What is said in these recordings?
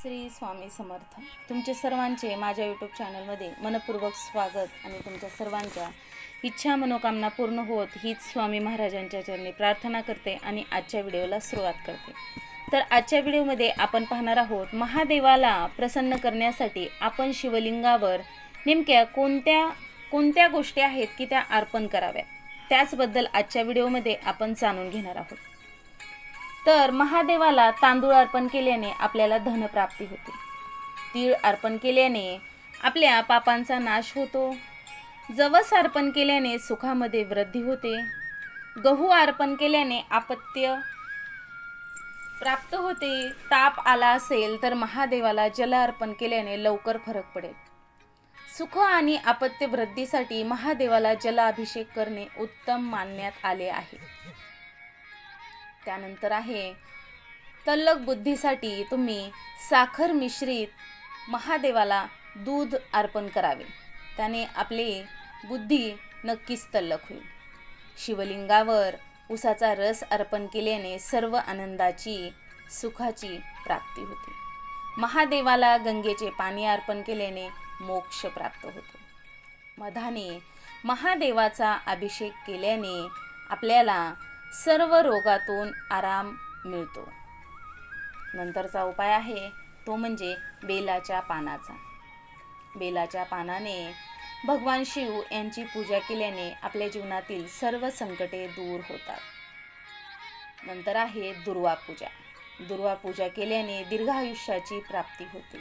श्री स्वामी समर्थ. तुमचे सर्वांचे माझ्या यूट्यूब चॅनलमध्ये मनपूर्वक स्वागत आणि तुमच्या सर्वांच्या इच्छा मनोकामना पूर्ण होत हीच स्वामी महाराजांच्या चरणी प्रार्थना करते आणि आजच्या व्हिडिओला सुरुवात करते. तर आजच्या व्हिडिओमध्ये आपण पाहणार आहोत महादेवाला प्रसन्न करण्यासाठी आपण शिवलिंगावर नेमक्या कोणत्या कोणत्या गोष्टी आहेत की त्या अर्पण कराव्या त्याचबद्दल आजच्या व्हिडिओमध्ये आपण जाणून घेणार आहोत. तर महादेवाला तांदूळ अर्पण केल्याने आपल्याला धनप्राप्ती होते. तीळ अर्पण केल्याने आपल्या पापांचा नाश होतो. जवस अर्पण केल्याने सुखामध्ये वृद्धी होते. गहू अर्पण केल्याने आपत्य प्राप्त होते. ताप आला असेल तर महादेवाला जल अर्पण केल्याने लवकर फरक पडेल. सुख आणि आपत्य वृद्धीसाठी महादेवाला जलाभिषेक करणे उत्तम मानण्यात आले आहे. त्यानंतर आहे तल्लक बुद्धीसाठी तुम्ही साखर मिश्रित महादेवाला दूध अर्पण करावे. त्याने आपली बुद्धी नक्कीच तल्लक होईल. शिवलिंगावर उसाचा रस अर्पण केल्याने सर्व आनंदाची सुखाची प्राप्ती होते. महादेवाला गंगेचे पाणी अर्पण केल्याने मोक्ष प्राप्त होतो. मधाने महादेवाचा अभिषेक केल्याने आपल्याला सर्व रोगातून आराम मिळतो. नंतरचा उपाय आहे तो म्हणजे बेलाच्या पानाचा. बेलाच्या पानाने भगवान शिव यांची पूजा केल्याने आपल्या जीवनातील सर्व संकटे दूर होतात. नंतर आहे दुर्वा पूजा. दुर्वा पूजा केल्याने दीर्घायुष्याची प्राप्ती होते.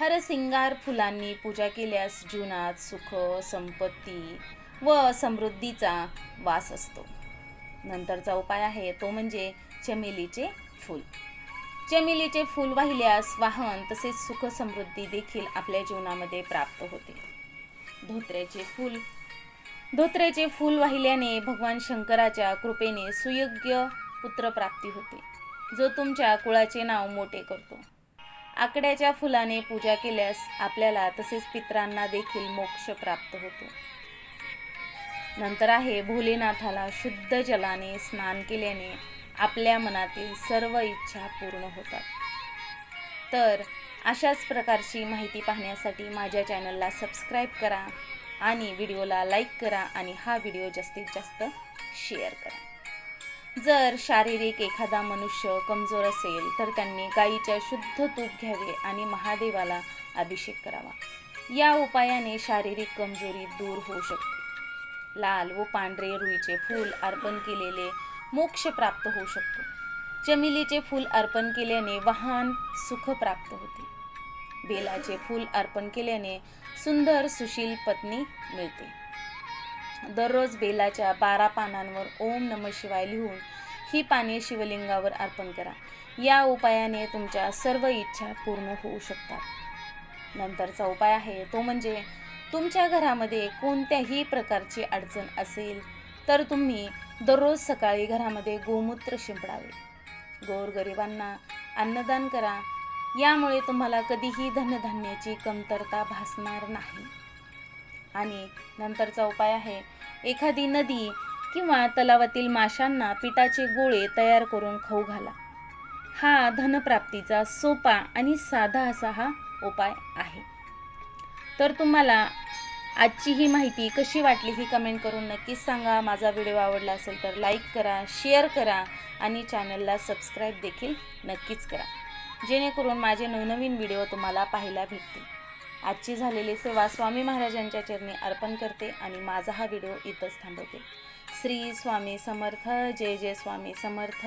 हरसिंगार फुलांनी पूजा केल्यास जीवनात सुख संपत्ती व समृद्धीचा वास असतो. नंतरचा उपाय आहे तो म्हणजे चमेलीचे फूल. चमेलीचे फूल वाहिल्यास वाहन तसेच सुख समृद्धी देखील आपल्या जीवनामध्ये प्राप्त होते. धोत्र्याचे फूल. धोत्र्याचे फूल वाहिल्याने भगवान शंकराच्या कृपेने सुयोग्य पुत्रप्राप्ती होते. जो तुमच्या कुळाचे नाव मोठे करतो. आकड्याच्या फुलाने पूजा केल्यास आपल्याला तसेच पित्रांना देखील मोक्ष प्राप्त होतो. नंतर आहे भोलेनाथाला शुद्ध जलाने स्नान केल्याने आपल्या मनातील सर्व इच्छा पूर्ण होतात. तर अशाच प्रकारची माहिती पाहण्यासाठी माझ्या चॅनलला सबस्क्राईब करा आणि व्हिडिओला लाईक करा आणि हा व्हिडिओ जास्तीत जास्त शेअर करा. जर शारीरिक एखादा मनुष्य कमजोर असेल तर त्यांनी गाईच्या शुद्ध तूप घ्यावे आणि महादेवाला अभिषेक करावा. या उपायाने शारीरिक कमजोरी दूर होऊ शकते. लाल व पांढरे रुईचे फूल अर्पण केलेले मोक्ष प्राप्त होऊ शकतो. चमेलीचे फूल अर्पण केल्याने वाहन सुख प्राप्त होते. बेलाचे फूल अर्पण केल्याने सुंदर सुशील पत्नी मिळते. दररोज बेलाच्या बारा पानांवर ओम नम शिवाय लिहून ही पाने शिवलिंगावर अर्पण करा. या उपायाने तुमच्या सर्व इच्छा पूर्ण होऊ शकतात. नंतरचा उपाय आहे तो म्हणजे तुमच्या घरामध्ये कोणत्याही प्रकारची अडचण असेल तर तुम्ही दररोज सकाळी घरामध्ये गोमूत्र शिंपडावे. गोरगरिबांना अन्नदान करा. यामुळे तुम्हाला कधीही धनधान्याची कमतरता भासणार नाही. आणि नंतरचा उपाय आहे एखादी नदी किंवा तलावातील माशांना पिठाचे गोळे तयार करून खाऊ घाला. हा धनप्राप्तीचा सोपा आणि साधा असा हा उपाय आहे. तर तुम्हाला आजची ही माहिती कशी वाटली ही कमेंट करून नक्कीच सांगा. माझा व्हिडिओ आवडला असेल तर लाईक करा शेअर करा आणि चॅनलला सबस्क्राईब देखील नक्कीच करा. जेणेकरून माझे नवनवीन व्हिडिओ तुम्हाला पाहायला भेटतील. आजची झालेली सेवा स्वामी महाराजांच्या चरणी अर्पण करते आणि माझा हा व्हिडिओ इथंच थांबवते. श्री स्वामी समर्थ जय जय स्वामी समर्थ.